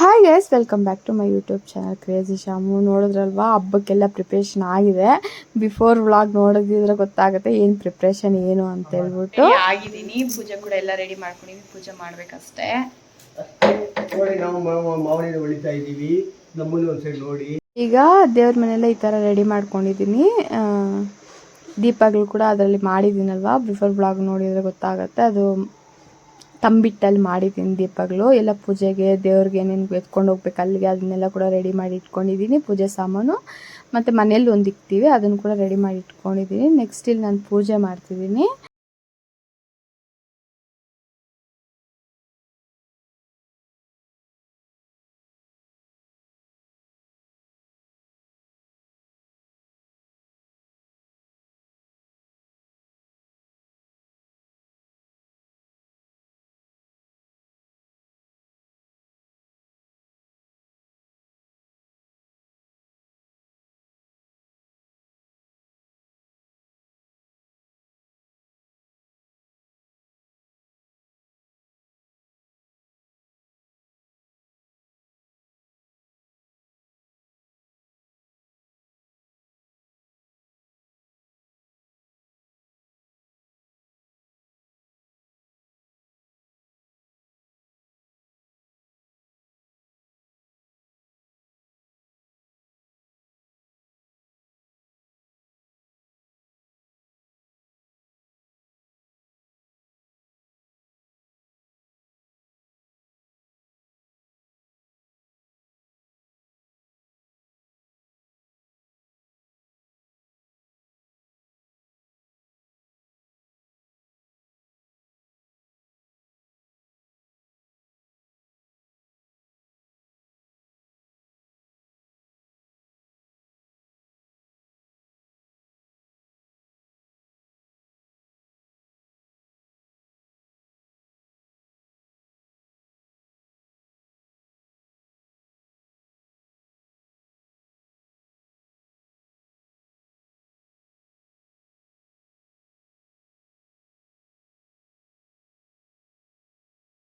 Hi guys welcome back to my YouTube channel crazy Shamu ನೋಡಿದ್ರಲ್ವಾ? ಹಬ್ಬಕ್ಕೆಲ್ಲ preparation ಆಗಿದೆ. Before vlog ನೋಡಿದ್ರೆ ಗೊತ್ತಾಗುತ್ತೆ ಏನು ಪ್ರಿಪ್ರೇಷನ್ ಏನು ಅಂತ ಹೇಳ್ಬಿಟ್ಟು. ಆಗಿದ್ದೀನಿ. ಪೂಜೆ ಕೂಡ ಎಲ್ಲ ರೆಡಿ ಮಾಡ್ಕೊಂಡಿದ್ದೀನಿ ಪೂಜೆ ಮಾಡ್ಬೇಕಷ್ಟೇ. ನೋಡಿ ನಾವು ಮಾವನಿನ ಹೊಳಿತಾ ಇದ್ದೀವಿ. ನಮ್ಮನ್ನು ಒಂದ್ಸರಿ ನೋಡಿ. ಈಗ ದೇವ್ರ ಮನೆಯಲ್ಲ ಈ ಥರ ರೆಡಿ ಮಾಡ್ಕೊಂಡಿದ್ದೀನಿ. ದೀಪಗಳು ಕೂಡ ಅದರಲ್ಲಿ ಮಾಡಿದ್ದೀನಲ್ವಾ? ಬಿಫೋರ್ ಬ್ಲಾಗ್ ನೋಡಿದರೆ ಗೊತ್ತಾಗುತ್ತೆ. ಅದು ತಂಬಿಟ್ಟಲ್ಲಿ ಮಾಡಿದ್ದೀನಿ ದೀಪಗಳು. ಎಲ್ಲ ಪೂಜೆಗೆ ದೇವ್ರಿಗೆ ಏನೇನು ಎತ್ಕೊಂಡು ಹೋಗ್ಬೇಕು ಅಲ್ಲಿಗೆ ಅದನ್ನೆಲ್ಲ ಕೂಡ ರೆಡಿ ಮಾಡಿ ಇಟ್ಕೊಂಡಿದ್ದೀನಿ, ಪೂಜೆ ಸಾಮಾನು. ಮತ್ತು ಮನೇಲಿ ಒಂದು ಇಕ್ತೀವಿ, ಅದನ್ನು ಕೂಡ ರೆಡಿ ಮಾಡಿ ಇಟ್ಕೊಂಡಿದ್ದೀನಿ. ನೆಕ್ಸ್ಟ್ ಇಲ್ಲಿ ನಾನು ಪೂಜೆ ಮಾಡ್ತಿದ್ದೀನಿ.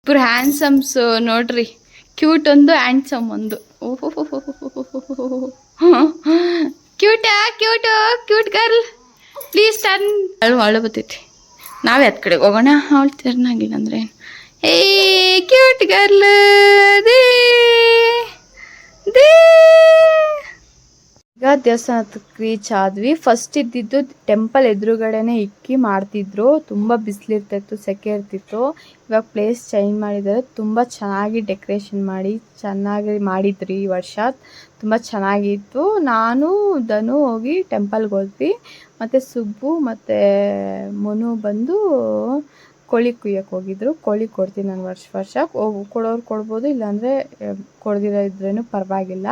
ಇಬ್ಬರು ಹ್ಯಾಂಡ್ಸಮ್ಸ್ ನೋಡ್ರಿ. ಕ್ಯೂಟ್ ಒಂದು ಹ್ಯಾಂಡ್ಸಮ್ ಒಂದು. Cute cute cute girl please turn ಅಳು ಅಳು ಬರ್ತೈತಿ. ನಾವೇ ಹತ್ ಕಡೆಗೆ ಹೋಗೋಣ. ಅವಳು ಟರ್ನ್ ಆಗಿಲ್ಲ ಅಂದ್ರೆ ಏ ಕ್ಯೂಟ್ ಗರ್ಲ್ ದೇ ದೇ ಈಗ ದೇವಸ್ಥಾನಕ್ಕೆ ರೀಚ್ ಆದ್ವಿ ಫಸ್ಟ್ ಇದ್ದಿದ್ದು ಟೆಂಪಲ್ ಎದುರುಗಡೆನೆ ಇಕ್ಕಿ ಮಾಡ್ತಿದ್ರು. ತುಂಬ ಬಿಸಿಲಿರ್ತಿತ್ತು ಸೆಕೆ ಇರ್ತಿತ್ತು ಇವಾಗ ಪ್ಲೇಸ್ ಚೇಂಜ್ ಮಾಡಿದ್ದಾರೆ. ತುಂಬ ಚೆನ್ನಾಗಿ ಡೆಕೋರೇಷನ್ ಮಾಡಿ, ಚೆನ್ನಾಗಿ ಮಾಡಿದ್ರಿ ಈ ವರ್ಷ. ತುಂಬ ಚೆನ್ನಾಗಿತ್ತು. ನಾನು, ಧನು ಹೋಗಿ ಟೆಂಪಲ್ಗೆ ಹೋದ್ವಿ. ಮತ್ತು ಸುಬ್ಬು ಮತ್ತು ಮನು ಬಂದು ಕೋಳಿ ಕುಯ್ಯಕ್ಕೆ ಹೋಗಿದ್ರು. ಕೋಳಿ ಕೊಡ್ತೀನಿ ನಾನು ವರ್ಷ ವರ್ಷ. ಕೊಡೋರು ಕೊಡ್ಬೋದು, ಇಲ್ಲಾಂದರೆ ಕೊಡ್ದಿರೋ ಇದ್ರೇನು ಪರವಾಗಿಲ್ಲ.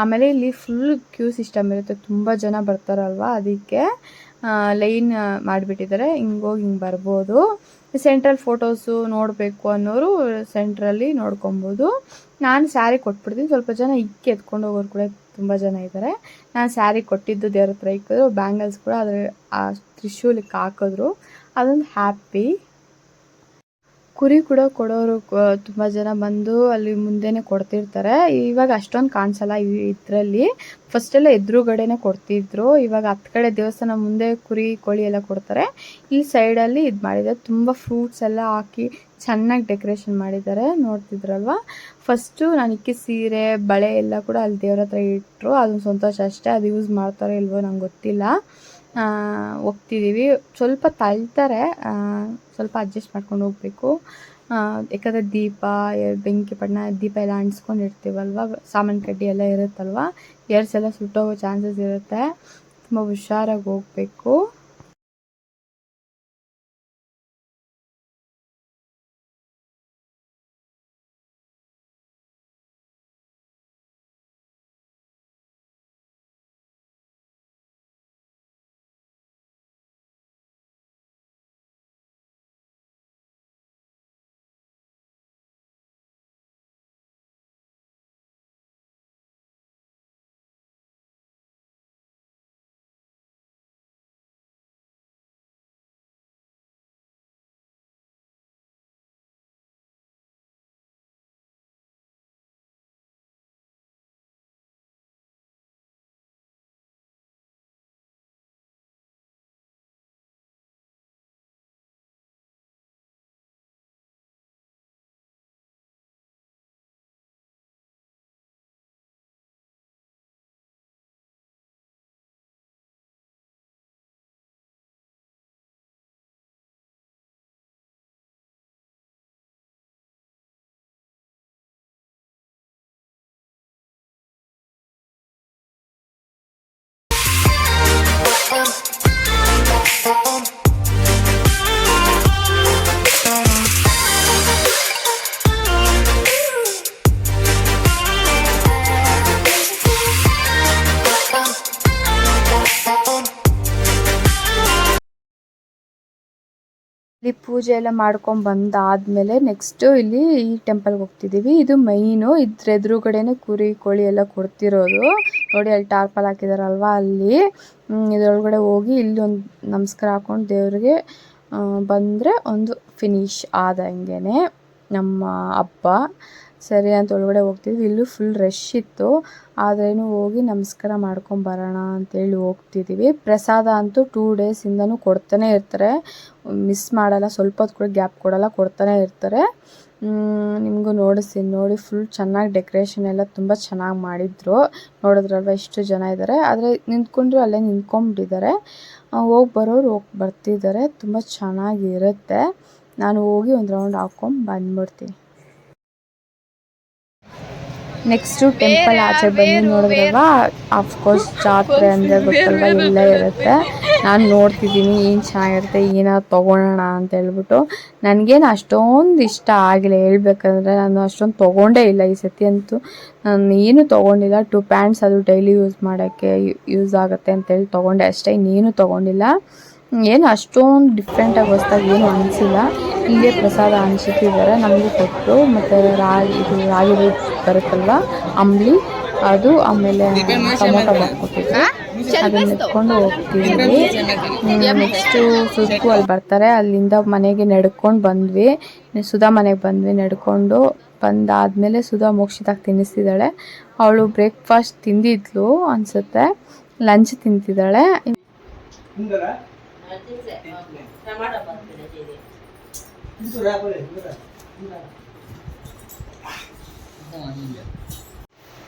ಆಮೇಲೆ ಇಲ್ಲಿ ಫುಲ್ ಕ್ಯೂ ಸಿಸ್ಟಮ್ ಇರುತ್ತೆ. ತುಂಬ ಜನ ಬರ್ತಾರಲ್ವ ಅದಕ್ಕೆ. ಲೈನ್ ಮಾಡಿಬಿಟ್ಟಿದ್ದಾರೆ ಹಿಂಗೋಗಿ ಹಿಂಗೆ ಬರ್ಬೋದು. ಸೆಂಟ್ರಲ್ ಫೋಟೋಸು ನೋಡಬೇಕು ಅನ್ನೋರು ಸೆಂಟ್ರಲ್ಲಿ ನೋಡ್ಕೊಬೋದು. ನಾನು ಸ್ಯಾರಿ ಕೊಟ್ಬಿಡ್ತೀನಿ. ಸ್ವಲ್ಪ ಜನ ಇಕ್ಕಿ ಎತ್ಕೊಂಡು ಹೋಗೋರು ಕೂಡ ತುಂಬ ಜನ ಇದ್ದಾರೆ ನಾನು ಸ್ಯಾರಿ ಕೊಟ್ಟಿದ್ದು ದೇವ್ರ ಹತ್ರ ಇಕ್ಕಿದ್ರು. ಬ್ಯಾಂಗಲ್ಸ್ ಕೂಡ ಅದ್ರ ಆ ತ್ರಿಶೂಲಕ್ಕೆ ಹಾಕಿದ್ರು. ಅದೊಂದು ಹ್ಯಾಪಿ ಕುರಿ ಕೂಡ ಕೊಡೋರು ತುಂಬಾ ಜನ ಬಂದು ಅಲ್ಲಿ ಮುಂದೆನೆ ಕೊಡ್ತಿರ್ತಾರೆ. ಇವಾಗ ಅಷ್ಟೊಂದು ಕಾಣಿಸಲ್ಲ ಇದರಲ್ಲಿ. ಫಸ್ಟೆಲ್ಲ ಎದುರುಗಡೆನೆ ಕೊಡ್ತಿದ್ರು. ಇವಾಗ ಹತ್ತು ಕಡೆ ದೇವಸ್ಥಾನ ಮುಂದೆ ಕುರಿ, ಕೋಳಿ ಎಲ್ಲ ಕೊಡ್ತಾರೆ. ಈ ಸೈಡಲ್ಲಿ ಇದು ಮಾಡಿದ್ದಾರೆ. ತುಂಬ ಫ್ರೂಟ್ಸ್ ಎಲ್ಲ ಹಾಕಿ ಚೆನ್ನಾಗಿ ಡೆಕೋರೇಷನ್ ಮಾಡಿದ್ದಾರೆ. ನೋಡ್ತಿದ್ರಲ್ವಾ? ಫಸ್ಟು ನಾನು ಇಕ್ಕಿ ಸೀರೆ, ಬಳೆ ಎಲ್ಲ ಕೂಡ ಅಲ್ಲಿ ದೇವ್ರ ಹತ್ರ ಇಟ್ಟರು ಅದೊಂದು ಸಂತೋಷ ಅಷ್ಟೇ. ಅದು ಯೂಸ್ ಮಾಡ್ತಾರೋ ಇಲ್ವೋ ನಂಗೆ ಗೊತ್ತಿಲ್ಲ. ಹೋಗ್ತಿದ್ದೀವಿ ಸ್ವಲ್ಪ ತಳ್ತಾರೆ ಸ್ವಲ್ಪ ಅಡ್ಜಸ್ಟ್ ಮಾಡ್ಕೊಂಡು ಹೋಗಬೇಕು. ಯಾಕಂದರೆ ದೀಪ ಬೆಂಕಿ ಪಡ್ನ, ದೀಪ ಎಲ್ಲ ಅಂಟಿಸ್ಕೊಂಡಿರ್ತೀವಲ್ವ? ಸಾಮಾನು ಕಡ್ಡಿ ಎಲ್ಲ ಇರುತ್ತಲ್ವ? ಏರ್ಸ್ ಎಲ್ಲ ಸುಟ್ಟೋಗೋ ಚಾನ್ಸಸ್ ಇರುತ್ತೆ. ತುಂಬ ಹುಷಾರಾಗಿ ಹೋಗಬೇಕು. ಇಲ್ಲಿ ಪೂಜೆ ಎಲ್ಲ ಮಾಡ್ಕೊಂಡು ಬಂದಾದ್ಮೇಲೆ ನೆಕ್ಸ್ಟ್ ಇಲ್ಲಿ ಈ ಟೆಂಪಲ್ಗೆ ಹೋಗ್ತಿದೀವಿ. ಇದು ಮೈನು ಇದ್ರ ಎದುರುಗಡೆನೆ ಕುರಿ, ಕೋಳಿ ಎಲ್ಲ ಕೊಡ್ತಿರೋದು. ನೋಡಿ ಅಲ್ಲಿ ಟಾರ್ಪಲ್ ಹಾಕಿದಾರಲ್ವಾ ಅಲ್ಲಿ. ಇದ್ರೊಳಗಡೆ ಹೋಗಿ ಇಲ್ಲಿ ಒಂದು ನಮಸ್ಕಾರ ಹಾಕೊಂಡು ದೇವ್ರಿಗೆ ಬಂದ್ರೆ ಒಂದು ಫಿನಿಶ್ ಆದಂಗೆನೆ ನಮ್ಮ ಹಬ್ಬ. ಸರಿ ಅಂತ ಒಳಗಡೆ ಹೋಗ್ತಿದ್ವಿ. ಇಲ್ಲೂ ಫುಲ್ ರಶ್ ಇತ್ತು. ಆದ್ರೇನು ಹೋಗಿ ನಮಸ್ಕಾರ ಮಾಡ್ಕೊಂಡು ಬರೋಣ ಅಂತೇಳಿ ಹೋಗ್ತಿದ್ದೀವಿ ಪ್ರಸಾದ ಅಂತೂ ಟೂ ಡೇಸಿಂದನೂ ಕೊಡ್ತಾನೆ ಇರ್ತಾರೆ. ಮಿಸ್ ಮಾಡಲ್ಲ, ಸ್ವಲ್ಪ ಹೊತ್ತು ಕೂಡ ಗ್ಯಾಪ್ ಕೊಡಲ್ಲ, ಕೊಡ್ತಾನೆ ಇರ್ತಾರೆ. ನಿಮಗೂ ನೋಡಿಸ್ತೀನಿ. ನೋಡಿ ಫುಲ್ ಚೆನ್ನಾಗಿ ಡೆಕೋರೇಷನ್ ಎಲ್ಲ ತುಂಬ ಚೆನ್ನಾಗಿ ಮಾಡಿದ್ರು. ನೋಡಿದ್ರಲ್ವ ಎಷ್ಟು ಜನ ಇದ್ದಾರೆ ಆದರೆ ನಿಂತ್ಕೊಂಡ್ರು ಅಲ್ಲೇ ನಿಂತ್ಕೊಂಡ್ಬಿಟ್ಟಿದ್ದಾರೆ. ಹೋಗಿ ಬರೋರು ಹೋಗಿ ಬರ್ತಿದ್ದಾರೆ. ತುಂಬ ಚೆನ್ನಾಗಿರುತ್ತೆ. ನಾನು ಹೋಗಿ ಒಂದು ರೌಂಡ್ ಹಾಕೊಂಡು ಬಂದ್ಬಿಡ್ತೀನಿ. ನೆಕ್ಸ್ಟು ಟೆಂಪಲ್ ಆಚೆ ಬಂದು ನೋಡಿದ್ರಲ್ವ? ಅಫ್ಕೋರ್ಸ್ ಜಾತ್ರೆ ಅಂದರೆ ಗೊತ್ತಲ್ವ? ಎಲ್ಲ ಇರುತ್ತೆ. ನಾನು ನೋಡ್ತಿದ್ದೀನಿ ಏನು ಚೆನ್ನಾಗಿರುತ್ತೆ ಏನಾದ್ರು ತೊಗೊಳೋಣ ಅಂತ ಹೇಳ್ಬಿಟ್ಟು. ನನಗೇನು ಅಷ್ಟೊಂದು ಇಷ್ಟ ಆಗಿಲ್ಲ ಹೇಳ್ಬೇಕಂದ್ರೆ ನಾನು ಅಷ್ಟೊಂದು ತೊಗೊಂಡೇ ಇಲ್ಲ ಈ ಸತಿ ಅಂತೂ. ನಾನು ಏನು ತೊಗೊಂಡಿಲ್ಲ. ಟು ಪ್ಯಾಂಟ್ಸ್ ಅದು ಡೈಲಿ ಯೂಸ್ ಮಾಡೋಕ್ಕೆ ಯೂಸ್ ಆಗುತ್ತೆ ಅಂತೇಳಿ ತೊಗೊಂಡೆ. ಅಷ್ಟೇ ಇನ್ನೇನು ತೊಗೊಂಡಿಲ್ಲ. ಏನು ಅಷ್ಟೊಂದು ಡಿಫ್ರೆಂಟಾಗಿ ಹೊಸ್ದಾಗ ಏನು ಅನಿಸಿಲ್ಲ. ಇಲ್ಲೇ ಪ್ರಸಾದ ಅನಿಸುತ್ತಿದ್ದಾರೆ ನಮಗೆ ಕೊಟ್ಟರು ಮತ್ತು ರಾಗಿ ಇದು ರಾಗಿ ರೊಟ್ಟಿ ಬರುತ್ತಲ್ವ? ಅಂಬ್ಲಿ. ಅದು ಆಮೇಲೆ ಟೊಮೊಟೊ ಬಾತ್ ಕೊಟ್ಟಿದ್ರು ಅದನ್ನ ಎತ್ಕೊಂಡು ಹೋಗ್ತಿದ್ವಿ. ನೆಕ್ಸ್ಟು ಸುಸ್ಕು ಅಲ್ಲಿ ಬರ್ತಾರೆ. ಅಲ್ಲಿಂದ ಮನೆಗೆ ನಡ್ಕೊಂಡು ಬಂದ್ವಿ. ಸುಧಾ ಮನೆಗೆ ಬಂದ್ವಿ. ನಡ್ಕೊಂಡು ಬಂದಾದಮೇಲೆ ಸುಧಾ ಮೋಕ್ಷಿತಾಗಿ ತಿನ್ನಿಸ್ತಿದ್ದಾಳೆ. ಅವಳು ಬ್ರೇಕ್ಫಾಸ್ಟ್ ತಿಂದಿದ್ಲು ಅನಿಸುತ್ತೆ. ಲಂಚ್ ತಿಂತಿದ್ದಾಳೆ.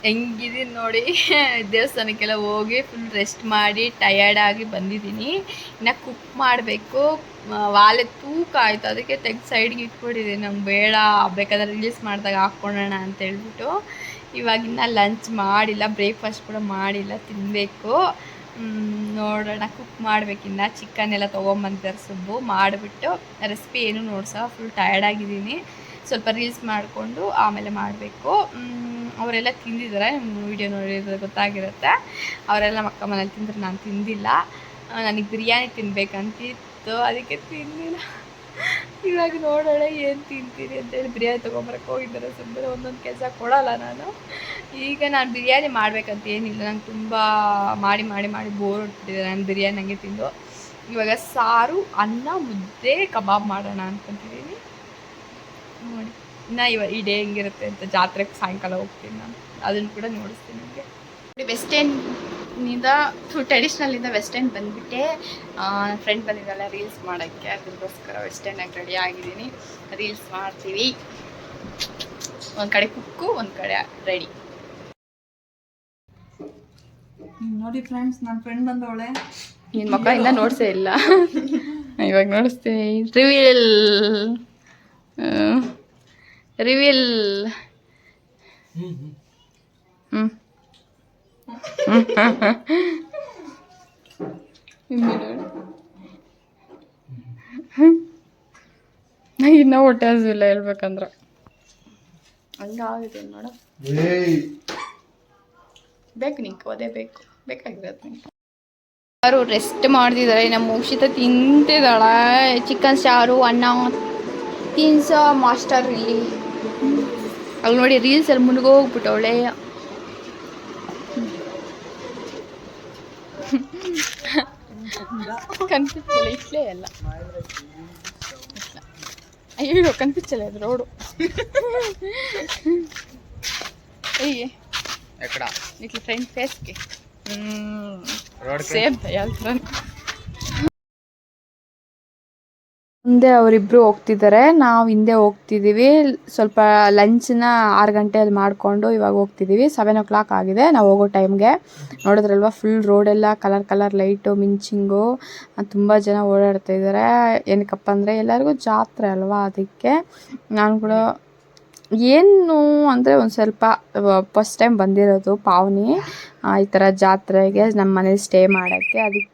ಹೆಂಗಿದೀನಿ ನೋಡಿ ದೇವಸ್ಥಾನಕ್ಕೆಲ್ಲ ಹೋಗಿ ಫುಲ್ ರೆಸ್ಟ್ ಮಾಡಿ ಟಯರ್ಡ್ ಆಗಿ ಬಂದಿದ್ದೀನಿ. ಇನ್ನು ಕುಕ್ ಮಾಡಬೇಕು. ವಾಲೆ ತೂಕ ಆಯಿತು. ಅದಕ್ಕೆ ತೆಗ್ದು ಸೈಡ್ಗೆ ಇಟ್ಕೊಂಡಿದ್ದೀನಿ ನಂಗೆ ಬೇಡ. ಬೇಕಾದ್ರೆ ರಿಲೀಸ್ ಮಾಡಿದಾಗ ಹಾಕ್ಕೊಳ್ಳೋಣ ಅಂತ ಹೇಳ್ಬಿಟ್ಟು. ಇವಾಗಿನ್ನ ಲಂಚ್ ಮಾಡಿಲ್ಲ. ಬ್ರೇಕ್ಫಾಸ್ಟ್ ಕೂಡ ಮಾಡಿಲ್ಲ. ತಿನ್ನಬೇಕು ನೋಡೋಣ. ಕುಕ್ ಮಾಡಬೇಕಿನ್ನ ಚಿಕನ್ ಎಲ್ಲ ತೊಗೊಂಬಂದಿದ್ದಾರೆ ಸುಬ್ಬು. ಮಾಡಿಬಿಟ್ಟು ರೆಸಿಪಿ ಏನು ನೋಡ್ಸ ಫುಲ್ ಟಯರ್ಡ್ ಆಗಿದ್ದೀನಿ. ಸ್ವಲ್ಪ ರೀಲ್ಸ್ ಮಾಡಿಕೊಂಡು ಆಮೇಲೆ ಮಾಡಬೇಕು. ಅವರೆಲ್ಲ ತಿಂದಿದ್ದಾರೆ. ವಿಡಿಯೋ ನೋಡಿದ್ರೆ ಗೊತ್ತಾಗಿರುತ್ತೆ. ಅವರೆಲ್ಲ ಅಕ್ಕ ಮನೇಲಿ ತಿಂದರೆ ನಾನು ತಿಂದಿಲ್ಲ. ನನಗೆ ಬಿರಿಯಾನಿ ತಿನ್ಬೇಕಂತಿತ್ತು. ಅದಕ್ಕೆ ತಿಂದಿಲ್ಲ. ಇವಾಗ ನೋಡೋಣ ಏನು ಅಂತ ಅಂತೇಳಿ ಬಿರಿಯಾನಿ ತೊಗೊಂಬರಕ್ಕೆ ಹೋಗಿದ್ದಾರೆ. ಸುಮ್ಮನೆ ಒಂದೊಂದು ಕೆಲಸ ಕೊಡಲ್ಲ ನಾನು. ಈಗ ನಾನು ಬಿರಿಯಾನಿ ಮಾಡಬೇಕಂತ ಏನಿಲ್ಲ. ನಂಗೆ ತುಂಬ ಮಾಡಿ ಮಾಡಿ ಮಾಡಿ ಬೋರ್ ಹೊಡ್ತಿದ್ದೆ ನಾನು ಬಿರಿಯಾನಿ ಹಂಗೆ ತಿಂದು. ಇವಾಗ ಸಾರು, ಅನ್ನ, ಮುದ್ದೆ, ಕಬಾಬ್ ಮಾಡೋಣ ಅನ್ಕೊಂತಿದ್ದೀನಿ ನೋಡಿ, ಇನ್ನು ಇವ ಈ ಡೇ ಹೆಂಗಿರುತ್ತೆ ಅಂತ ಜಾತ್ರೆಗೆ ಸಾಯಂಕಾಲ ಹೋಗ್ತೀನಿ ನಾನು. ಅದನ್ನು ಕೂಡ ನೋಡಿಸ್ತೀನಿ ನಿಮಗೆ. ವೆಸ್ಟರ್ನಿಂದ ಟ್ರೆಡಿಷ್ನಲಿಂದ ವೆಸ್ಟರ್ನ್ ಬಂದ್ಬಿಟ್ಟೆ. ನನ್ನ ಫ್ರೆಂಡ್ ಬಂದಿದ್ದಲ್ಲ ರೀಲ್ಸ್ ಮಾಡೋಕ್ಕೆ. ಅದಕ್ಕೋಸ್ಕರ ವೆಸ್ಟರ್ನಾಗಿ ರೆಡಿ ಆಗಿದ್ದೀನಿ. ರೀಲ್ಸ್ ಮಾಡ್ತೀವಿ. ಒಂದು ಕಡೆ ಕುಕ್ಕು ಒಂದು ಕಡೆ ರೆಡಿ ನೋಡಿ ಫ್ರೆಂಡ್ಸ್ ನನ್ನ ಫ್ರೆಂಡ್ ಬಂದವಳೆ. ನಿನ್ನ ಮಕ್ಕಳಿಂದ ನೋಡ್ಸೇ ಇಲ್ಲ. ಇವಾಗ ನೋಡಿಸ್ತೀನಿ. ರಿವೀಲ್ ರಿವೀಲ್ ಹ್ಮ್ ಹ್ಮ್. ನಂಗೆ ಇನ್ನೂ ಹೊಟ್ಟೆ ಹಸಿಲ್ಲ ಹೇಳ್ಬೇಕಂದ್ರೆ. ಹಂಗಾಗಿದೆ ನೋಡ. ಬೇಕು ನಿಂಗೆ ಅದೇ ಬೇಕು. ಬೇಕಾಗಿರೋದು ನಿಂಗೆ. ಯಾರು ರೆಸ್ಟ್ ಮಾಡ್ತಿದ್ದಾರೆ ನಮ್ಮ ಮುಗಿಸಿತ ತಿಂತಿದ್ದಾಳೆ. ಚಿಕನ್ ಸಾರು ಅನ್ನ. ತಿನ್ಸ ಮಾಸ್ಟರ್ ಇಲ್ಲಿ. ಅಲ್ಲಿ ನೋಡಿ ರೀಲ್ಸ್ ಅಲ್ಲಿ కనిపించలే ఇట్లే వెళ్ళ అయ్యో కనిపించలేదు రోడ్ అయ్యే. ఎక్కడ? ఇట్లా ఫ్రెండ్ ఫేస్కి సేమ్ వెళ్తున్నాను ಮುಂದೆ ಅವರಿಬ್ರು ಹೋಗ್ತಿದ್ದಾರೆ. ನಾವು ಹಿಂದೆ ಹೋಗ್ತಿದ್ದೀವಿ ಸ್ವಲ್ಪ ಲಂಚ್ನ ಆರು ಗಂಟೆಯಲ್ಲಿ ಮಾಡಿಕೊಂಡು ಇವಾಗ ಹೋಗ್ತಿದ್ದೀವಿ ಸೆವೆನ್ ಓ ಕ್ಲಾಕ್ ಆಗಿದೆ. ನಾವು ಹೋಗೋ ಟೈಮ್ಗೆ ನೋಡಿದ್ರಲ್ವ? ಫುಲ್ ರೋಡೆಲ್ಲ ಕಲರ್ ಕಲರ್ ಲೈಟು ಮಿಂಚಿಂಗು ತುಂಬ ಜನ ಓಡಾಡ್ತಾ ಇದ್ದಾರೆ ಏನಕ್ಕಪ್ಪ ಅಂದರೆ ಎಲ್ಲರಿಗೂ ಜಾತ್ರೆ ಅಲ್ವಾ ಅದಕ್ಕೆ? ನಾನು ಕೂಡ ಏನು ಅಂದರೆ ಒಂದು ಸ್ವಲ್ಪ ಫಸ್ಟ್ ಟೈಮ್ ಬಂದಿರೋದು ಪಾವನಿ. ಈ ಥರ ಜಾತ್ರೆಗೆ ನಮ್ಮ ಮನೇಲಿ ಸ್ಟೇ ಮಾಡೋಕ್ಕೆ. ಅದಕ್ಕೆ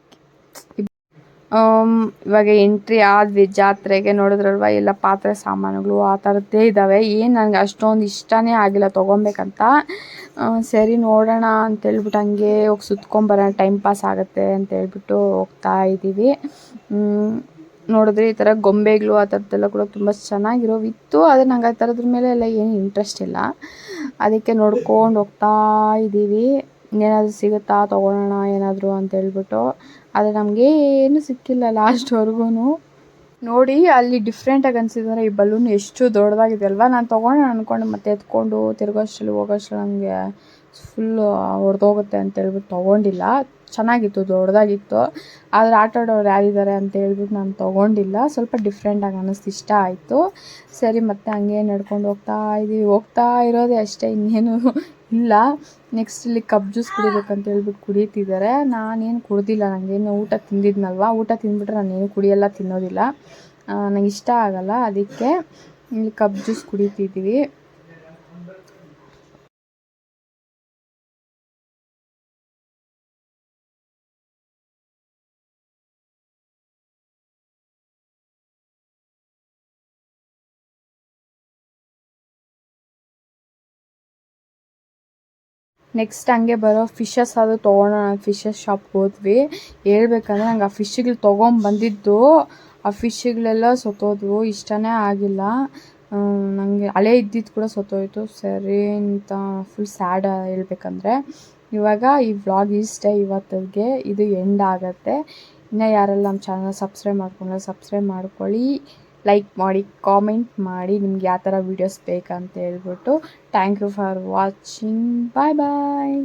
ಇವಾಗ ಎಂಟ್ರಿ ಆದ್ವಿ, ಜಾತ್ರೆಗೆ ನೋಡಿದ್ರಲ್ವ, ಎಲ್ಲ ಪಾತ್ರೆ ಸಾಮಾನುಗಳು ಆ ಥರದ್ದೇ ಇದ್ದಾವೆ ಏನು ನನಗೆ ಅಷ್ಟೊಂದು ಇಷ್ಟನೇ ಆಗಿಲ್ಲ, ತೊಗೊಬೇಕಂತ. ಸರಿ ನೋಡೋಣ ಅಂತೇಳ್ಬಿಟ್ಟು ಹಂಗೆ ಹೋಗಿ ಸುತ್ಕೊಂಬರೋಣ ಟೈಮ್ ಪಾಸ್ ಆಗುತ್ತೆ ಅಂತ ಹೇಳ್ಬಿಟ್ಟು ಹೋಗ್ತಾ ಇದ್ದೀವಿ. ನೋಡಿದ್ರೆ ಈ ಥರ ಗೊಂಬೆಗಳು ಆ ಥರದ್ದೆಲ್ಲ ಕೂಡ ತುಂಬ ಚೆನ್ನಾಗಿರೋ ಇತ್ತು ಆದರೆ ನಂಗೆ ಆ ಥರದ್ರ ಮೇಲೆ ಎಲ್ಲ ಏನು ಇಂಟ್ರೆಸ್ಟ್ ಇಲ್ಲ. ಅದಕ್ಕೆ ನೋಡ್ಕೊಂಡು ಹೋಗ್ತಾ ಇದ್ದೀವಿ. ಏನಾದರೂ ಸಿಗುತ್ತಾ ತೊಗೊಳೋಣ ಏನಾದರೂ ಅಂತ ಹೇಳ್ಬಿಟ್ಟು ಆದರೆ ನಮಗೆ ಏನು ಸಿಕ್ಕಿಲ್ಲ ಲಾಸ್ಟ್ವರೆಗೂ ನೋಡಿ, ಅಲ್ಲಿ ಡಿಫ್ರೆಂಟಾಗಿ ಅನಿಸಿದ್ರೆ ಈ ಬಲೂನ್ ಎಷ್ಟು ದೊಡ್ಡದಾಗಿದೆ ಅಲ್ವಾ? ನಾನು ತೊಗೊಂಡು ಅಂದ್ಕೊಂಡು ಮತ್ತೆ ಎತ್ಕೊಂಡು ತಿರ್ಗೋಷ್ಟರಲ್ಲಿ ಹೋಗೋಷ್ಟರಲ್ಲಿ ನನಗೆ ಫುಲ್ಲು ಹೊಡೆದೋಗುತ್ತೆ ಅಂತ ಹೇಳ್ಬಿಟ್ಟು ತೊಗೊಂಡಿಲ್ಲ. ಚೆನ್ನಾಗಿತ್ತು, ದೊಡ್ಡದಾಗಿತ್ತು. ಆದರೆ ಆಟ ಆಡೋರು ಯಾರಿದ್ದಾರೆ ಅಂತ ಹೇಳ್ಬಿಟ್ಟು ನಾನು ತೊಗೊಂಡಿಲ್ಲ. ಸ್ವಲ್ಪ ಡಿಫ್ರೆಂಟಾಗಿ ಅನ್ನಿಸ್ತು ಇಷ್ಟ ಆಯಿತು. ಸರಿ, ಮತ್ತೆ ಹಂಗೆ ನಡ್ಕೊಂಡು ಹೋಗ್ತಾ ಇದ್ದೀವಿ ಹೋಗ್ತಾ ಇರೋದೇ ಅಷ್ಟೇ, ಇನ್ನೇನು ಇಲ್ಲ. ನೆಕ್ಸ್ಟ್ ಇಲ್ಲಿ ಕಪ್ ಜ್ಯೂಸ್ ಕುಡಿಬೇಕಂತ ಹೇಳ್ಬಿಟ್ಟು ಕುಡಿತಿದ್ದಾರೆ ನಾನೇನು ಕುಡ್ದಿಲ್ಲ. ನನಗೇನು ಊಟ ತಿಂದಿದ್ನಲ್ವ? ಊಟ ತಿಂದ್ಬಿಟ್ರೆ ನಾನೇನು ಕುಡಿಯೆಲ್ಲ, ತಿನ್ನೋದಿಲ್ಲ. ನನಗೆ ಇಷ್ಟ ಆಗಲ್ಲ. ಅದಕ್ಕೆ ಇಲ್ಲಿ ಕಪ್ ಜ್ಯೂಸ್ ಕುಡಿತಿದ್ದೀವಿ ನೆಕ್ಸ್ಟ್ ಹಂಗೆ ಬರೋ ಫಿಶಸ್ ಅದು ತೊಗೊಳೋಣ ಫಿಶಸ್ ಶಾಪ್ಗೆ ಹೋದ್ವಿ. ಹೇಳ್ಬೇಕಂದ್ರೆ ನಂಗೆ ಆ ಫಿಶ್ಗಳು ತೊಗೊಂಬಂದಿದ್ದು ಆ ಫಿಶ್ಗಳೆಲ್ಲ ಸತ್ತೋದ್ವು. ಇಷ್ಟನೇ ಆಗಿಲ್ಲ. ನನಗೆ ಹಳೆ ಇದ್ದಿದ್ದು ಕೂಡ ಸತ್ತೋಯ್ತು. ಸರಿ ಅಂತ ಫುಲ್ ಸ್ಯಾಡ್ ಹೇಳ್ಬೇಕಂದ್ರೆ. ಇವಾಗ ಈ ವ್ಲಾಗ್ ಇಷ್ಟೇ ಇವತ್ತಿಗೆ. ಇದು ಎಂಡ್ ಆಗುತ್ತೆ. ಇನ್ನು ಯಾರೆಲ್ಲ ನಮ್ಮ ಚಾನಲ್ ಸಬ್ಸ್ಕ್ರೈಬ್ ಮಾಡ್ಕೊಂಡ್ರೆ ಸಬ್ಸ್ಕ್ರೈಬ್ ಮಾಡ್ಕೊಳ್ಳಿ. ಲೈಕ್ ಮಾಡಿ ಕಾಮೆಂಟ್ ಮಾಡಿ ನಿಮ್ಗೆ ಯಾವ ಥರ ವೀಡಿಯೋಸ್ ಬೇಕಂತ ಹೇಳ್ಬಿಟ್ಟು thank you for watching bye bye